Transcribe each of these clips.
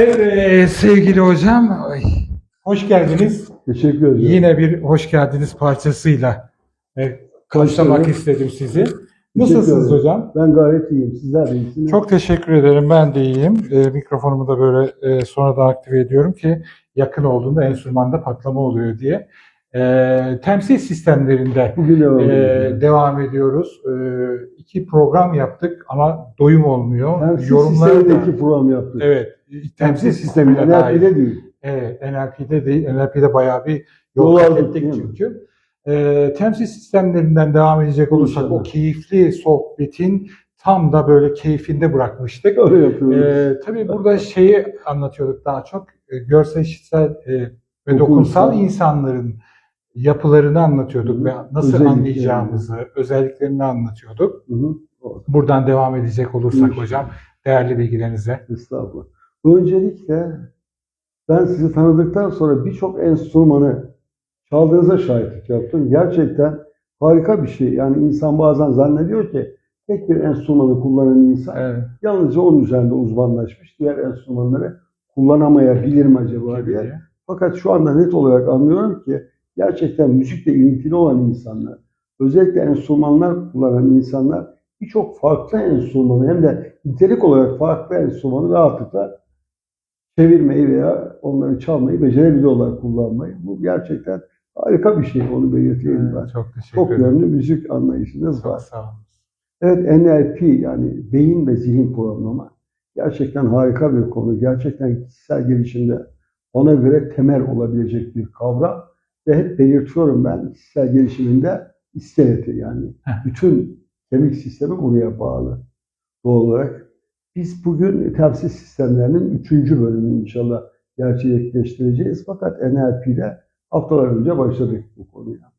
Evet sevgili hocam, ay, hoş geldiniz. Teşekkür ederim. Yine bir hoş geldiniz parçasıyla e, karşılamak istedim sizi. Nasılsınız ederim. hocam? Ben gayet iyiyim. Sizler de iyisiniz. Çok teşekkür ederim. Ben de iyiyim. E, mikrofonumu da böyle e, sonradan aktive ediyorum ki yakın olduğunda enstrümanda patlama oluyor diye. E, temsil sistemlerinde Bugün oldu? e, devam ediyoruz. E, iki program yaptık ama doyum olmuyor. Temsil Yorumlar da- sistemindeki program yaptık. Evet. Temsil sisteminde dair. NLP'de değil. Evet, NLP'de değil. NLP'de bayağı bir yol kat ettik çünkü. Ee, temsil sistemlerinden devam edecek olursak İnşallah. o keyifli sohbetin tam da böyle keyfinde bırakmıştık. Öyle yapıyoruz. Ee, tabii burada şeyi anlatıyorduk daha çok. e, Görsel, işitsel e, ve Dokunsal. insanların yapılarını anlatıyorduk Hı hı. ve nasıl Özelliklerini. anlayacağımızı, özelliklerini anlatıyorduk. Hı hı. Doğru. Buradan devam edecek olursak İnşallah. hocam değerli bilgilerinize. Estağfurullah. Öncelikle ben sizi tanıdıktan sonra birçok enstrümanı çaldığınıza şahitlik yaptım. Gerçekten harika bir şey. Yani insan bazen zannediyor ki tek bir enstrümanı kullanan insan Evet. yalnızca onun üzerinde uzmanlaşmış. Diğer enstrümanları kullanamayabilir mi acaba diye. Fakat şu anda net olarak anlıyorum ki gerçekten müzikle ilintili olan insanlar, özellikle enstrümanlar kullanan insanlar birçok farklı enstrümanı hem de nitelik olarak farklı enstrümanı rahatlıkla çevirmeyi veya onları çalmayı becerebiliyorlar kullanmayı. Bu gerçekten harika bir şey onu belirteyim ben. Çok teşekkür Çok ederim. yönlü müzik anlayışınız Çok var. sağ olun. Evet NLP yani beyin ve zihin programlama gerçekten harika bir konu. Gerçekten kişisel gelişimde ona göre temel olabilecek bir kavram. Ve hep belirtiyorum ben kişisel gelişiminde iskeleti yani bütün kemik sistemi buraya bağlı. Doğal olarak biz bugün temsil sistemlerinin üçüncü bölümünü inşallah gerçekleştireceğiz. Fakat NLP'de haftalar önce başladık bu konuya.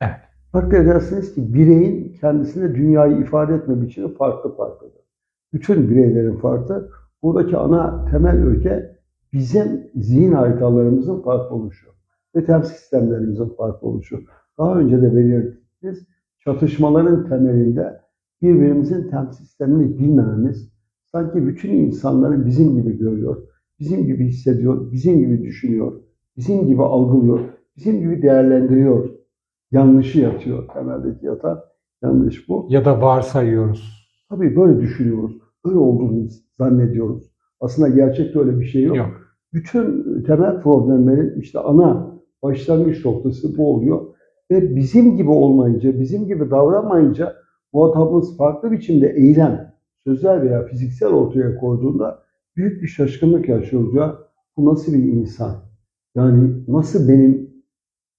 Evet. Takdir edersiniz ki bireyin kendisine dünyayı ifade etme biçimi farklı farklıdır. Bütün bireylerin farklı. Buradaki ana temel öge bizim zihin haritalarımızın farklı oluşu ve temsil sistemlerimizin farklı oluşu. Daha önce de belirttiğimiz çatışmaların temelinde birbirimizin temsil sistemini bilmememiz, sanki bütün insanları bizim gibi görüyor, bizim gibi hissediyor, bizim gibi düşünüyor, bizim gibi algılıyor, bizim gibi değerlendiriyor. Yanlışı yatıyor temeldeki yatan yanlış bu. Ya da varsayıyoruz. Tabii böyle düşünüyoruz. Öyle olduğunu zannediyoruz. Aslında gerçekte öyle bir şey yok. Yok. Bütün temel problemlerin işte ana başlangıç noktası bu oluyor. Ve bizim gibi olmayınca, bizim gibi davranmayınca muhatabımız farklı biçimde eylem, sözel veya fiziksel ortaya koyduğunda büyük bir şaşkınlık yaşıyoruz ya. Bu nasıl bir insan? Yani nasıl benim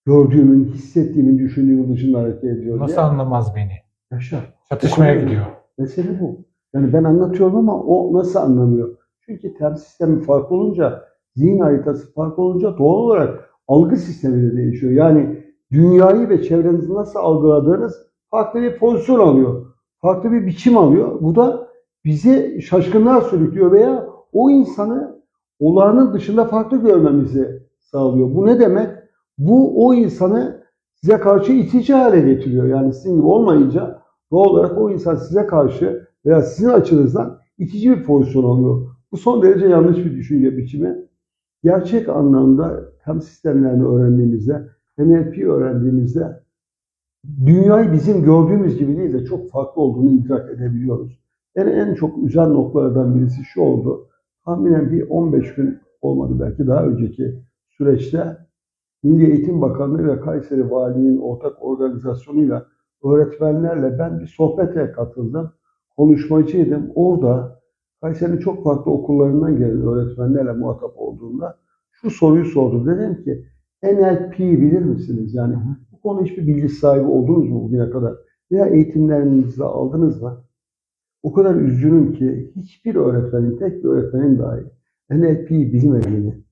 gördüğümün, hissettiğimin, düşündüğümün dışında hareket ediyor Nasıl diye. anlamaz beni? Yaşar. Çatışmaya gidiyor. Mesele bu. Yani ben anlatıyorum ama o nasıl anlamıyor? Çünkü temsil sistemi farklı olunca, zihin haritası farklı olunca doğal olarak algı sistemi de değişiyor. Yani dünyayı ve çevrenizi nasıl algıladığınız farklı bir pozisyon alıyor. Farklı bir biçim alıyor. Bu da bizi şaşkınlığa sürüklüyor veya o insanı olağanın dışında farklı görmemizi sağlıyor. Bu ne demek? Bu o insanı size karşı itici hale getiriyor. Yani sizin gibi olmayınca doğal olarak o insan size karşı veya sizin açınızdan itici bir pozisyon alıyor. Bu son derece yanlış bir düşünce biçimi. Gerçek anlamda hem sistemlerini öğrendiğimizde, NLP öğrendiğimizde dünyayı bizim gördüğümüz gibi değil de çok farklı olduğunu idrak edebiliyoruz. En, en çok üzen noktalardan birisi şu oldu. Tahminen bir 15 gün olmadı belki daha önceki süreçte Milli Eğitim Bakanlığı ve Kayseri Valiliğinin ortak organizasyonuyla öğretmenlerle ben bir sohbete katıldım. Konuşmacıydım. Orada Kayseri'nin çok farklı okullarından gelen öğretmenlerle muhatap olduğumda şu soruyu sordum. Dedim ki NLP bilir misiniz? Yani bu konu hiçbir bilgi sahibi oldunuz mu bugüne kadar? Veya eğitimlerinizde aldınız mı? O kadar üzgünüm ki hiçbir öğretmenin, tek bir öğretmenin dahi NLP'yi bilmediğini,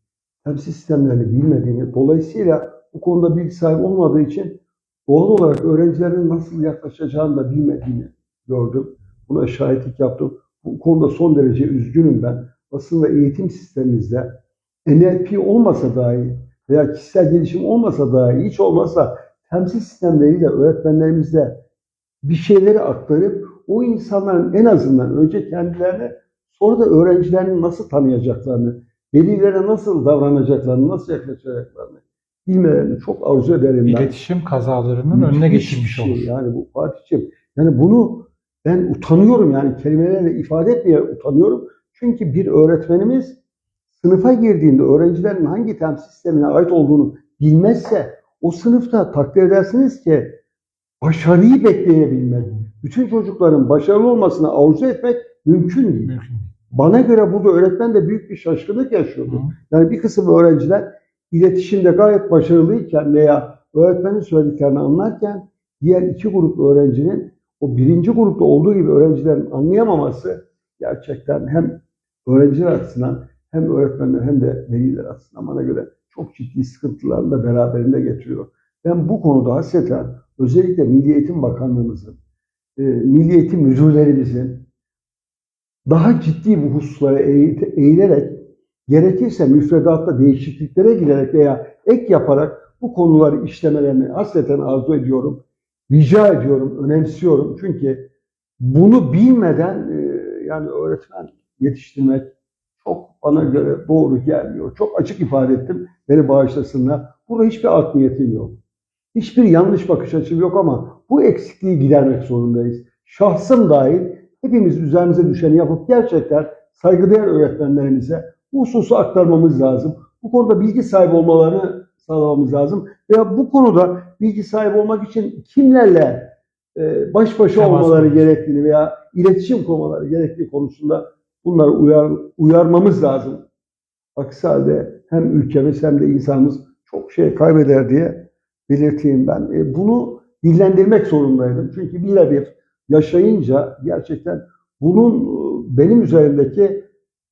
temsil sistemlerini bilmediğini, dolayısıyla bu konuda bilgi sahibi olmadığı için doğal olarak öğrencilerin nasıl yaklaşacağını da bilmediğini gördüm. Buna şahitlik yaptım. Bu konuda son derece üzgünüm ben. Aslında eğitim sistemimizde NLP olmasa dahi veya kişisel gelişim olmasa dahi hiç olmazsa temsil sistemleriyle öğretmenlerimizle bir şeyleri aktarıp o insanların en azından önce kendilerini sonra da öğrencilerini nasıl tanıyacaklarını velilere nasıl davranacaklarını, nasıl yaklaşacaklarını bilmelerini çok arzu ederim ben. İletişim kazalarının önüne geçilmiş şey olur. Yani bu Fatih'ciğim. Yani bunu ben utanıyorum yani kelimelerle ifade etmeye utanıyorum. Çünkü bir öğretmenimiz sınıfa girdiğinde öğrencilerin hangi temsil sistemine ait olduğunu bilmezse o sınıfta takdir edersiniz ki başarıyı bekleyebilmek, bütün çocukların başarılı olmasını arzu etmek mümkün değil. Mümkün. Bana göre burada öğretmen de büyük bir şaşkınlık yaşıyordu. Hı. Yani bir kısım öğrenciler iletişimde gayet başarılıyken veya öğretmenin söylediklerini anlarken diğer iki grup öğrencinin o birinci grupta olduğu gibi öğrencilerin anlayamaması gerçekten hem öğrenciler açısından hem öğretmenler hem de veliler açısından bana göre çok ciddi sıkıntılarını da beraberinde getiriyor. Ben bu konuda hasreten özellikle Milli Eğitim Bakanlığımızın, e, Milli Eğitim Müdürlerimizin daha ciddi bu hususlara eğilerek gerekirse müfredatta değişikliklere giderek veya ek yaparak bu konuları işlemelerini hasreten arzu ediyorum. Rica ediyorum, önemsiyorum. Çünkü bunu bilmeden e, yani öğretmen yetiştirmek çok bana göre doğru gelmiyor. Çok açık ifade ettim. Beni bağışlasınlar. Burada hiçbir art niyetim yok. Hiçbir yanlış bakış açım yok ama bu eksikliği gidermek zorundayız. Şahsım dahil hepimiz üzerimize düşeni yapıp gerçekten saygıdeğer öğretmenlerimize bu hususu aktarmamız lazım. Bu konuda bilgi sahibi olmalarını sağlamamız lazım. Veya bu konuda bilgi sahibi olmak için kimlerle e, baş başa Temas olmaları kurmak. gerektiğini veya iletişim kurmaları gerektiği konusunda bunları uyar, uyarmamız lazım. Aksi halde hem ülkemiz hem de insanımız çok şey kaybeder diye belirteyim ben. E, bunu dillendirmek zorundaydım. Çünkü birebir yaşayınca gerçekten bunun e, benim üzerimdeki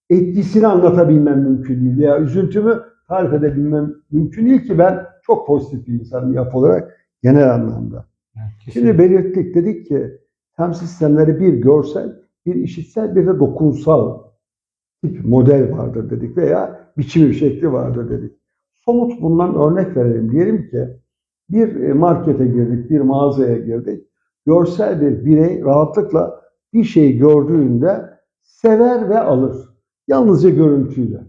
etkisini anlatabilmem mümkün değil. Veya üzüntümü tarif edebilmem mümkün değil ki ben çok pozitif bir insanım yapı olarak genel anlamda. Evet, Şimdi belirttik dedik ki temsil sistemleri bir görsel, bir işitsel, bir de dokunsal tip model vardır dedik veya biçim şekli vardır dedik. Somut bundan örnek verelim. Diyelim ki bir e, markete girdik, bir mağazaya girdik. Görsel bir birey rahatlıkla bir şeyi gördüğünde sever ve alır. Yalnızca görüntüyle.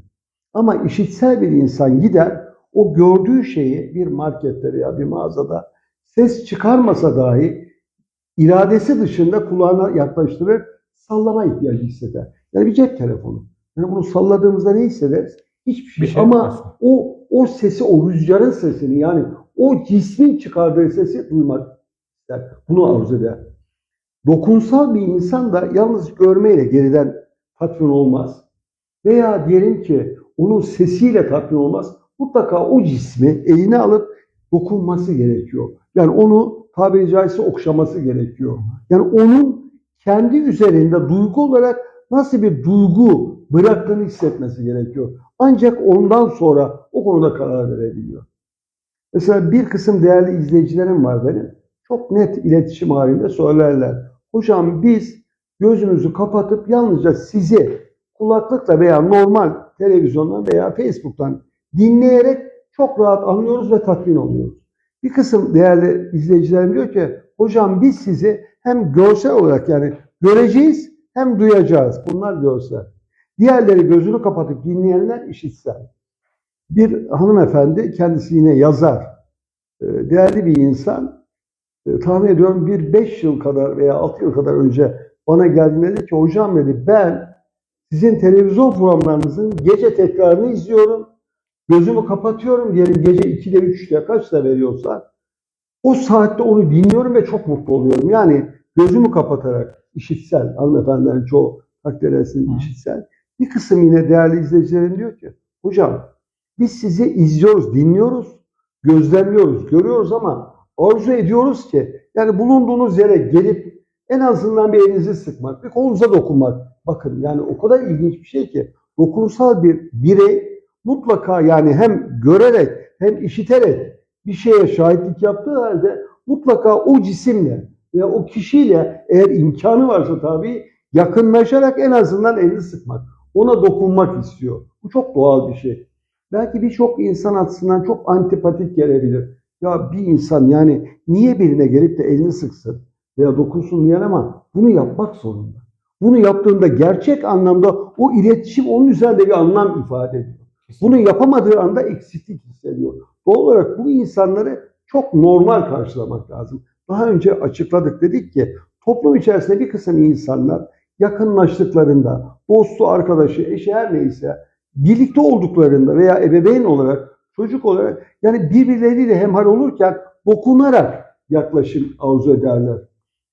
Ama işitsel bir insan gider, o gördüğü şeyi bir markette veya bir mağazada ses çıkarmasa dahi iradesi dışında kulağına yaklaştırır, sallama ihtiyacı hisseder. Yani bir cep telefonu. Yani bunu salladığımızda ne hissederiz? Hiçbir şey. Bir şey Ama o o sesi, o rüzgarın sesini yani o cismin çıkardığı sesi duymak ister. Bunu arzu eder. Dokunsal bir insan da yalnız görmeyle geriden tatmin olmaz. Veya diyelim ki onun sesiyle tatmin olmaz. Mutlaka o cismi eline alıp dokunması gerekiyor. Yani onu tabiri caizse okşaması gerekiyor. Yani onun kendi üzerinde duygu olarak nasıl bir duygu bıraktığını hissetmesi gerekiyor. Ancak ondan sonra o konuda karar verebiliyor. Mesela bir kısım değerli izleyicilerim var benim. Çok net iletişim halinde söylerler. Hocam biz gözümüzü kapatıp yalnızca sizi kulaklıkla veya normal televizyondan veya Facebook'tan dinleyerek çok rahat anlıyoruz ve tatmin oluyoruz. Bir kısım değerli izleyicilerim diyor ki hocam biz sizi hem görsel olarak yani göreceğiz hem duyacağız. Bunlar görsel. Diğerleri gözünü kapatıp dinleyenler işitsel. Bir hanımefendi kendisi yine yazar. Ee, Değerli bir insan. Ee, Tahmin ediyorum bir 5 yıl kadar veya 6 yıl kadar önce bana geldiğinde dedi ki hocam dedi ben sizin televizyon programlarınızın gece tekrarını izliyorum. Gözümü kapatıyorum diyelim gece 2'de 3'te kaçta veriyorsa o saatte onu dinliyorum ve çok mutlu oluyorum. Yani gözümü kapatarak işitsel hanımefendilerin çoğu takdir Hı. işitsel. Bir kısım yine değerli izleyicilerim diyor ki hocam biz sizi izliyoruz, dinliyoruz, gözlemliyoruz, görüyoruz ama arzu ediyoruz ki yani bulunduğunuz yere gelip en azından bir elinizi sıkmak, bir kolunuza dokunmak. Bakın yani o kadar ilginç bir şey ki dokunsal bir birey mutlaka yani hem görerek hem işiterek bir şeye şahitlik yaptığı halde mutlaka o cisimle veya o kişiyle eğer imkanı varsa tabii yakınlaşarak en azından elini sıkmak. Ona dokunmak istiyor. Bu çok doğal bir şey. Belki birçok insan açısından çok antipatik gelebilir. Ya bir insan yani niye birine gelip de elini sıksın veya dokunsun diyen ama bunu yapmak zorunda. bunu yaptığında gerçek anlamda o iletişim onun üzerinde bir anlam ifade ediyor. Bunu yapamadığı anda eksiklik hissediyor. Doğal olarak bu insanları çok normal karşılamak lazım. Daha önce açıkladık dedik ki toplum içerisinde bir kısım insanlar yakınlaştıklarında, dostu, arkadaşı, eşi her neyse birlikte olduklarında veya ebeveyn olarak, çocuk olarak yani birbirleriyle hemhal olurken dokunarak yaklaşım arzu ederler.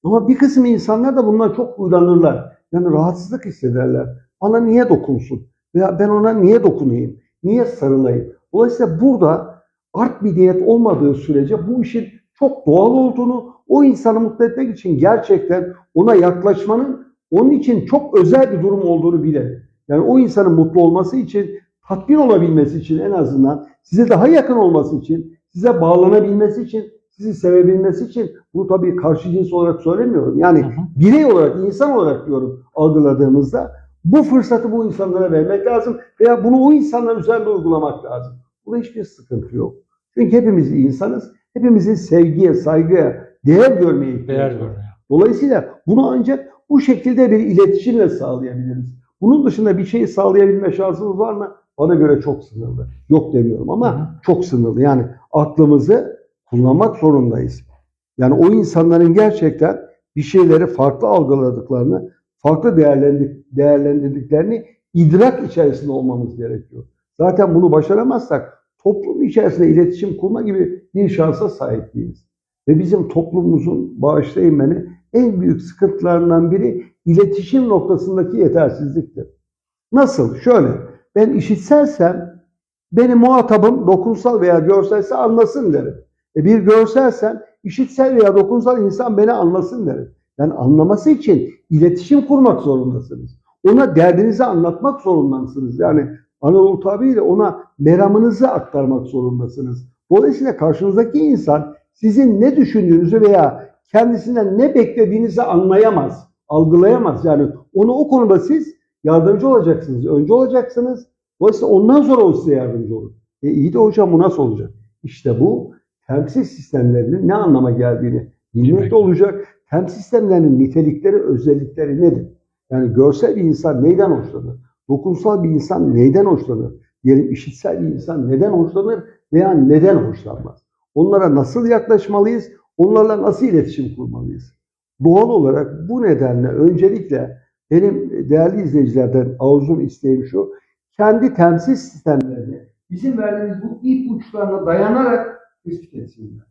Ama bir kısım insanlar da bundan çok huylanırlar. Yani rahatsızlık hissederler. Bana niye dokunsun? Veya ben ona niye dokunayım? Niye sarılayım? Dolayısıyla burada art bir niyet olmadığı sürece bu işin çok doğal olduğunu, o insanı mutlu etmek için gerçekten ona yaklaşmanın onun için çok özel bir durum olduğunu bilelim. Yani o insanın mutlu olması için, tatmin olabilmesi için en azından size daha yakın olması için, size bağlanabilmesi için, sizi sevebilmesi için bunu tabii karşı cins olarak söylemiyorum. Yani Hı hı. birey olarak, insan olarak diyorum algıladığımızda bu fırsatı bu insanlara vermek lazım veya bunu o insanlar üzerinde uygulamak lazım. Burada hiçbir sıkıntı yok. Çünkü hepimiz insanız. Hepimizin sevgiye, saygıya, değer görmeye Değer ihtiyacı var. Dolayısıyla bunu ancak bu şekilde bir iletişimle sağlayabiliriz. Bunun dışında bir şeyi sağlayabilme şansımız var mı? Bana göre çok sınırlı. Yok demiyorum ama Hı çok sınırlı. Yani aklımızı kullanmak zorundayız. Yani o insanların gerçekten bir şeyleri farklı algıladıklarını, farklı değerlendir- değerlendirdiklerini idrak içerisinde olmamız gerekiyor. Zaten bunu başaramazsak toplum içerisinde iletişim kurma gibi bir şansa sahip değiliz. Ve bizim toplumumuzun bağışlayın beni en büyük sıkıntılarından biri iletişim noktasındaki yetersizliktir. Nasıl? Şöyle, ben işitselsem benim muhatabım dokunsal veya görselse anlasın derim. E bir görselsem işitsel veya dokunsal insan beni anlasın derim. Yani anlaması için iletişim kurmak zorundasınız. Ona derdinizi anlatmak zorundasınız. Yani Anadolu tabiriyle ona meramınızı aktarmak zorundasınız. Dolayısıyla karşınızdaki insan sizin ne düşündüğünüzü veya kendisinden ne beklediğinizi anlayamaz, algılayamaz. Yani onu o konuda siz yardımcı olacaksınız, önce olacaksınız. Dolayısıyla ondan sonra o size yardımcı olur. E iyi de hocam bu nasıl olacak? İşte bu temsil sistemlerinin ne anlama geldiğini Bilmek. bilmekte olacak. Temsil sistemlerinin nitelikleri, özellikleri nedir? Yani görsel bir insan neyden hoşlanır? Dokunsal bir insan neyden hoşlanır? Diyelim işitsel bir insan neden hoşlanır veya neden hoşlanmaz? Onlara nasıl yaklaşmalıyız? Onlarla nasıl iletişim kurmalıyız? Doğal olarak bu nedenle öncelikle benim değerli izleyicilerden arzum isteğim şu. Kendi temsil sistemlerini bizim verdiğimiz bu ipuçlarına dayanarak tespit etsinler.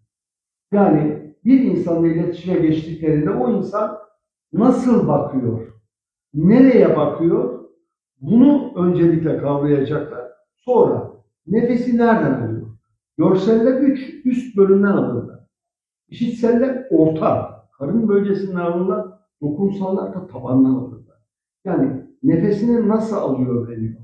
Yani bir insanla iletişime geçtiklerinde o insan nasıl bakıyor? Nereye bakıyor? Bunu öncelikle kavrayacaklar. Sonra nefesi nereden alıyor? Görseller üç üst bölümden alırlar. İşitseller orta, karın bölgesinden alırlar. Dokunsallar da tabandan alırlar. Yani nefesini nasıl alıyor veriyor.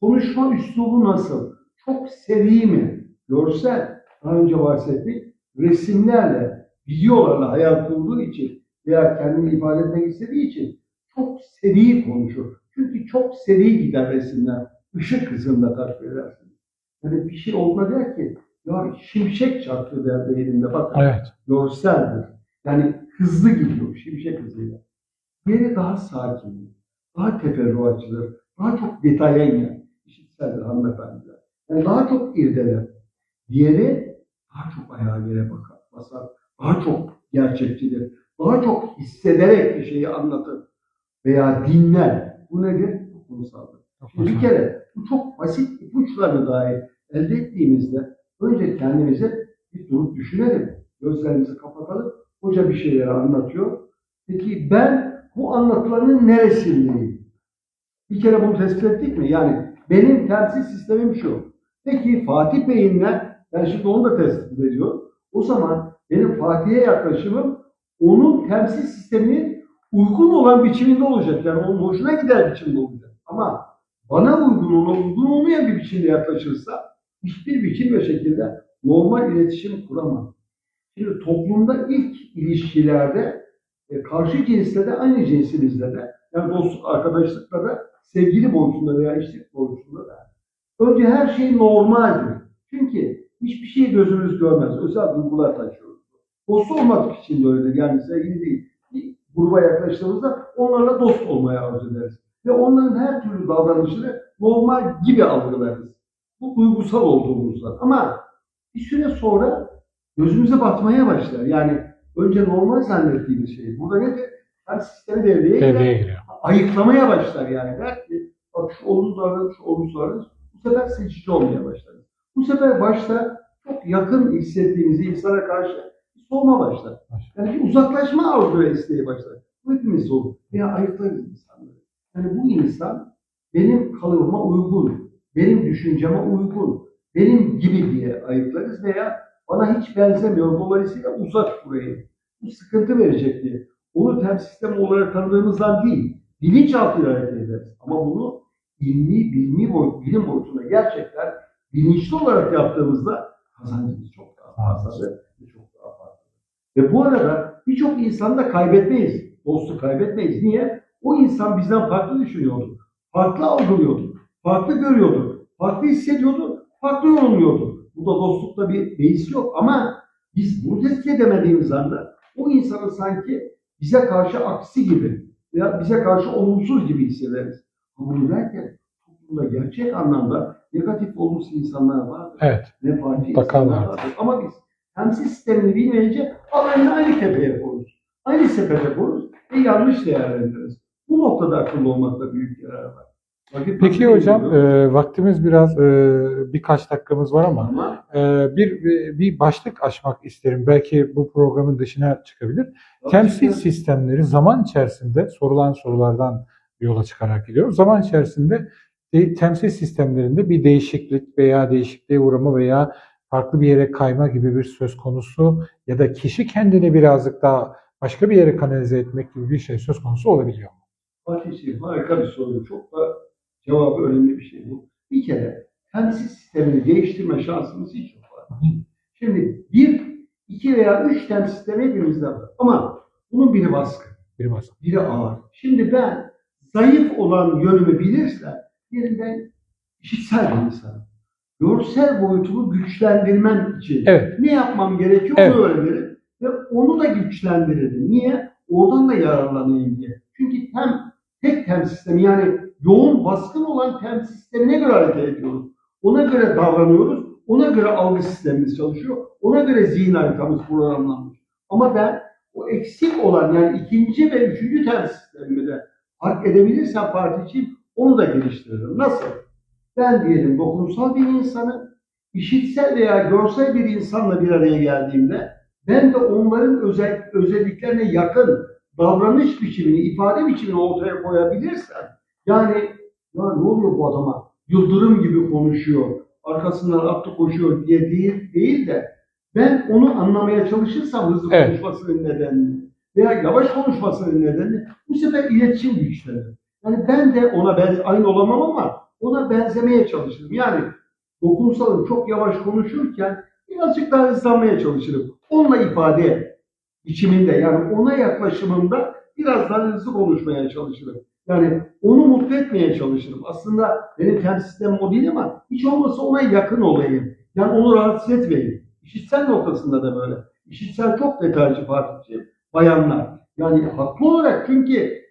Konuşma üslubu nasıl? Çok seri mi? Görsel, daha önce bahsettik, resimlerle, videolarla hayal kurduğu için veya kendini ifade etmek istediği için çok seri konuşur. Çünkü çok seri gider resimler. Işık hızında takip edersiniz. Yani bir şey olduğuna der ki, ya şimşek çarptı der beynimde. Bakın Evet. görseldir. Yani hızlı gidiyor, şimşek hızıyla. Diğeri daha sakin, daha teferruatçıdır, daha çok detaya iner. İşitseldir hanımefendiler. Yani daha çok irdeler. Diğeri daha çok ayağa yere bakar, basar. Daha çok gerçekçidir. Daha çok hissederek bir şeyi anlatır veya dinler. Bu nedir? Şimdi bir kere bu çok basit ipuçlarını dahi elde ettiğimizde önce kendimize bir durup düşünelim. Gözlerimizi kapatalım. Hoca bir şeyleri anlatıyor. Peki ben bu anlatılanın neresindeyim? Bir kere bunu tespit ettik mi? Yani benim temsil sistemim şu. Peki Fatih Bey'inle ben şimdi onu da tespit ediyorum. O zaman benim Fatih'e yaklaşımım onun temsil sisteminin uygun olan biçiminde olacak. Yani onun hoşuna gider biçimde olacak. Ama bana uygun, ona uygun olmayan bir biçimde yaklaşırsa hiçbir biçim ve şekilde normal iletişim kuramam. Şimdi toplumda ilk ilişkilerde e, karşı cinsle de aynı cinsimizle de yani dostluk, arkadaşlıkla da sevgili boyutunda veya eşlik boyutunda da önce her şey normaldir. Çünkü hiçbir şey gözümüz görmez. Özel duygular taşıyoruz. Dost olmak için de öyledir. Yani sevgili değil. Bir gruba yaklaştığımızda onlarla dost olmaya arzu ederiz. Ve onların her türlü davranışını normal gibi algılarız. Bu duygusal olduğumuzdan. Ama bir süre sonra gözümüze batmaya başlar. Yani önce normal zannettiğimiz şey. Burada nedir? Her sistemi devreye giriyor. ayıklamaya başlar yani. Der ki bak şu olumsuz davranış, şu olumsuz davranış. Bu sefer seçici olmaya başlar. Bu sefer başta çok yakın hissettiğimiz insana karşı soğuma başlar. Yani bir uzaklaşma arzu ve isteği başlar. Bu hepimiz olur. Veya ayıklarız insanları. Yani bu insan benim kalıbıma uygun, benim düşünceme uygun, benim gibi diye ayıklarız veya bana hiç benzemiyor. Dolayısıyla uzak burayı. Bu sıkıntı verecek diye. Onu temsil sistem olarak tanıdığımızdan değil, bilinçaltıyla hareket ederiz. Ama bunu ilmi, bilmi boyut, bilim boyutunda gerçekten bilinçli olarak yaptığımızda kazancımız çok daha fazla ve çok daha fazla. Ve bu arada birçok insanı da kaybetmeyiz. Dostu kaybetmeyiz. Niye? O insan bizden farklı düşünüyordu. Farklı algılıyordu. Farklı görüyordu. Farklı hissediyordu. Farklı yorumluyordu. Bu da dostlukta bir beis yok ama biz tespit edemediğimiz anda o insanın sanki bize karşı aksi gibi veya bize karşı olumsuz gibi hissederiz. Ama bunu derken toplumda gerçek anlamda negatif olumsuz insanlar vardır. Evet. Ne farklı Mutlaka insanlar vardır. vardır. Ama biz temsil sistemini bilmeyince alayını aynı tepeye koyarız. Aynı sepete koyarız ve yanlış değerlendiririz. Bu noktada akıllı olmakta büyük yarar var. Vakit Peki hocam e, vaktimiz biraz e, birkaç dakikamız var ama e, bir bir başlık açmak isterim. Belki bu programın dışına çıkabilir. Temsil sistemleri zaman içerisinde sorulan sorulardan yola çıkarak gidiyoruz. Zaman içerisinde de, temsil sistemlerinde bir değişiklik veya değişikliğe uğrama veya farklı bir yere kayma gibi bir söz konusu ya da kişi kendini birazcık daha başka bir yere kanalize etmek gibi bir şey söz konusu olabiliyor. mu? Fatih'ciğim harika bir soru. Çok da cevabı önemli bir şey bu. Bir kere temsil sistemini değiştirme şansımız hiç yok. var. Şimdi bir, iki veya üç temsil sistemi hepimizde var. Ama bunun biri baskın. Bir basit. biri ağır. Şimdi ben zayıf olan yönümü bilirsem, diyelim ben işitsel bir insanım. Görsel boyutumu güçlendirmem için Evet. ne yapmam gerekiyor Evet. onu öğrenirim. Ve onu da güçlendiririm. Niye? Oradan da yararlanayım diye. Çünkü hem tek temsil sistemi yani yoğun baskın olan temsil sistemine göre hareket ediyoruz. Ona göre davranıyoruz. Ona göre algı sistemimiz çalışıyor. Ona göre zihin haritamız programlanmış. Ama ben o eksik olan yani ikinci ve üçüncü temsil sistemimi de fark edebilirsem parti için onu da geliştiririm. Nasıl? Ben diyelim dokunsal bir insanım, işitsel veya görsel bir insanla bir araya geldiğimde ben de onların özel, özelliklerine yakın davranış biçimini, ifade biçimini ortaya koyabilirsem yani ya ne oluyor bu adama? Yıldırım gibi konuşuyor, arkasından atlı koşuyor diye değil, değil de ben onu anlamaya çalışırsam hızlı Evet. konuşmasının nedenini veya yavaş konuşmasının nedenini bu sefer iletişim güçlenir. Yani ben de ona ben aynı olamam ama ona benzemeye çalışırım. Yani dokunsalım çok yavaş konuşurken birazcık daha hızlanmaya çalışırım. Onunla ifade biçiminde yani ona yaklaşımında biraz daha hızlı konuşmaya çalışırım. Yani onu mutlu etmeye çalışırım. Aslında benim temsil sistemim o değil ama hiç olmazsa ona yakın olayım. Yani onu rahatsız etmeyeyim. İşitsel noktasında da böyle. İşitsel çok detaycı parçacı bayanlar. Yani haklı olarak çünkü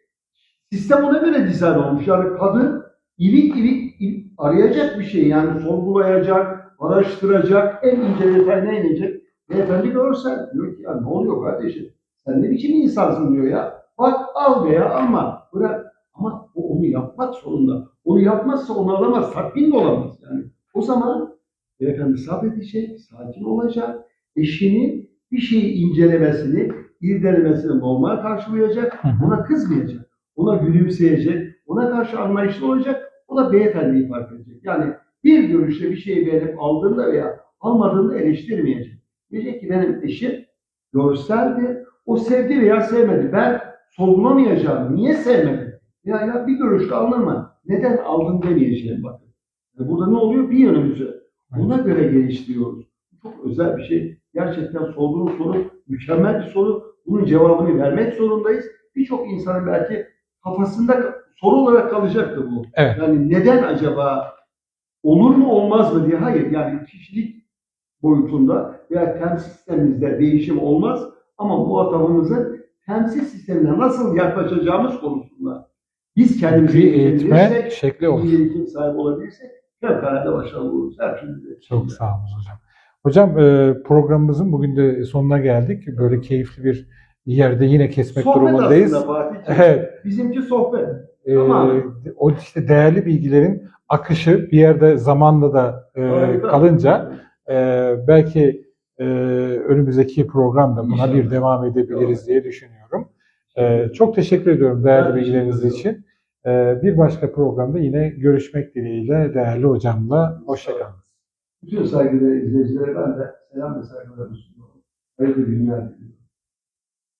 sistem ona göre dizayn olmuş. Yani kadın ilik ilik arayacak bir şey yani sorgulayacak, araştıracak, en ince detayına inecek. Beyefendi görsel. Diyor ki ya ne oluyor kardeşim? Sen ne biçim insansın diyor ya. Bak al veya alma. Bırak. Ama o onu yapmak zorunda. Onu yapmazsa onu alamaz. Tatmin de olamaz. Yani o zaman beyefendi sabredecek, sakin olacak. Eşinin bir şeyi incelemesini, irdelemesini normal karşılayacak. Ona kızmayacak. Ona gülümseyecek. Ona karşı anlayışlı olacak. O da beyefendiyi fark edecek. Yani bir görüşte bir şeyi beğenip aldığında veya almadığında eleştirmeyecek. Diyecek ki benim eşim görseldi. O sevdi veya sevmedi. Ben sorgulamayacağım. Niye sevmedi? Ya, ya bir görüşte alınma. Neden aldın demeyeceğim bakın. Yani burada ne oluyor? Bir yönümüzü ona göre geliştiriyoruz. Çok özel bir şey. Gerçekten sorduğunuz soru mükemmel bir soru. Bunun cevabını vermek zorundayız. Birçok insanın belki kafasında soru olarak kalacaktı bu. Evet. Yani neden acaba olur mu olmaz mı diye. Hayır yani kişilik boyutunda veya temsil sistemimizde değişim olmaz ama muhatabımızın temsil sistemine nasıl yaklaşacağımız konusunda biz kendimizi eğitme şekli olur. iyi eğitim sahibi olabilirsek fevkalade başarılı oluruz. Her türlü. Çok sağ olun hocam. Hocam e, programımızın bugün de sonuna geldik. Böyle keyifli bir yerde yine kesmek Sohbet durumundayız. aslında Fatih'ciğim. Evet. Bizimki sohbet. e, Tamam. o işte değerli bilgilerin akışı bir yerde zamanla da e, kalınca e, belki e, önümüzdeki programda buna İnşallah. bir devam edebiliriz Doğru. diye düşünüyorum. E, çok teşekkür ediyorum değerli bilgileriniz için. E, bir başka programda yine görüşmek dileğiyle değerli hocamla. Hoşçakalın. Bütün saygıdeğer izleyicilere ben de selam ve saygılarımı sunuyorum. Hayırlı günler diliyorum.